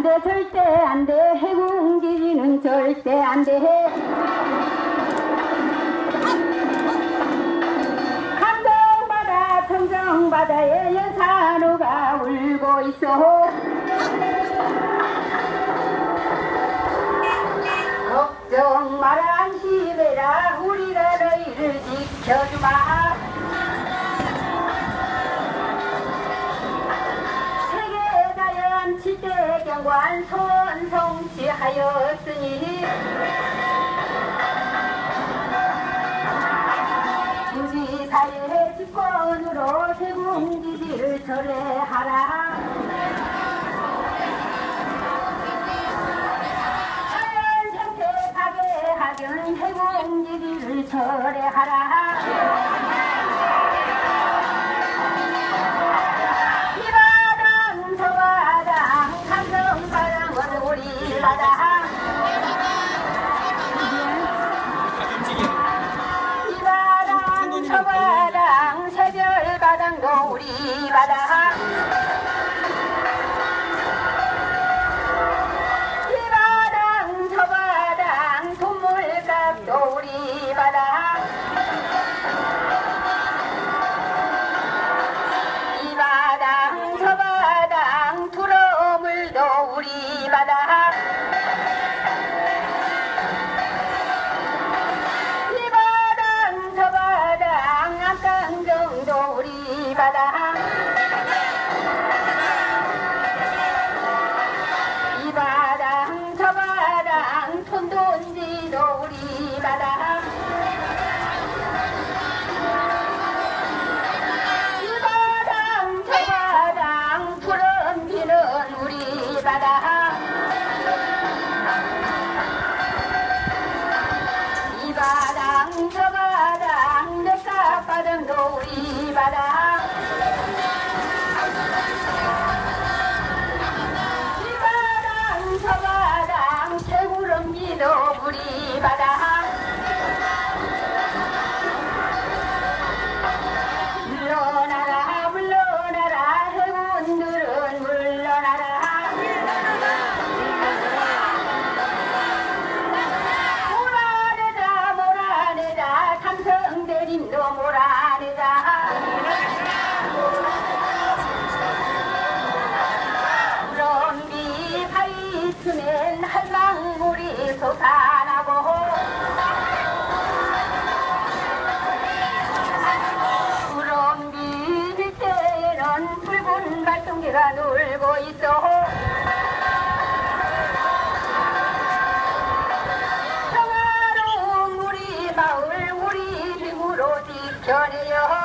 안 돼 절대 안 돼. 해군기지는 절대 안 돼. 감정바다 평정바다에 연산호가 울고 있어. 걱정 마라 안심해라. 우리가 너희를 지켜주마 칠대경관 손성취하였으니 부지사의 집권으로 세공기지를 철회하라. 자연 생태 파괴하기는 해공기지를 철회하라 저바람 새별바람도 우리 바다 이 바당 저 바당 우리 바다 이 바당 저 바당 푸른 비는 우리 바다 이 바당 저 바당 내가 바당도 우리 바다. 이 바당 저 바당 새구름지도 우리 바다 아이가 놀고 있어. 평화로운 우리 마을 우리 집으로 지켜내요